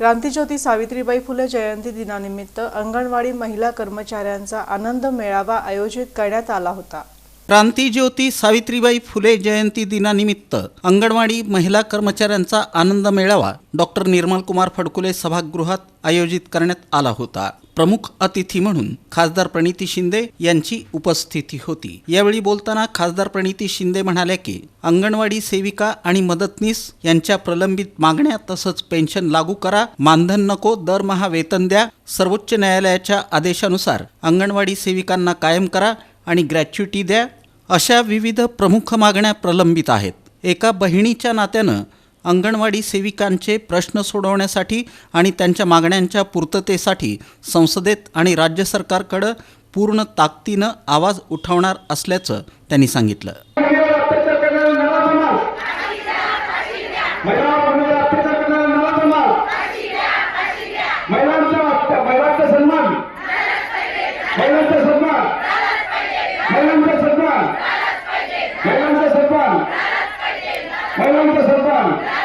क्रांतीज्योती सावित्रीबाई फुले जयंती दिनानिमित्त अंगणवाडी महिला कर्मचाऱ्यांचा आनंद मेळावा आयोजित करण्यात आला होता. क्रांतीज्योती सावित्रीबाई फुले जयंती दिनानिमित्त अंगणवाडी महिला कर्मचाऱ्यांचा आनंद मेळावा डॉक्टर निर्मलकुमार फडकुले सभागृहात आयोजित करण्यात आला होता. प्रमुख अतिथी म्हणून खासदार प्रणिती शिंदे यांची उपस्थिती होती. यावेळी बोलताना खासदार प्रणिती शिंदे म्हणाल्या की अंगणवाडी सेविका आणि मदतनीस यांच्या प्रलंबित मागण्या तसंच पेन्शन लागू करा मानधन नको दरमहा वेतन द्या सर्वोच्च न्यायालयाच्या आदेशानुसार अंगणवाडी सेविकांना कायम करा आणि ग्रॅच्युटी द्या अशा विविध प्रमुख मागण्या प्रलंबित आहेत. एका बहिणीच्या नात्यानं अंगणवाडी सेविकांचे प्रश्न सोडवण्यासाठी आणि त्यांच्या मागण्यांच्या पूर्ततेसाठी संसदेत आणि राज्य सरकारकडं पूर्ण ताकदीनं आवाज उठवणार असल्याचं त्यांनी सांगितलं. done.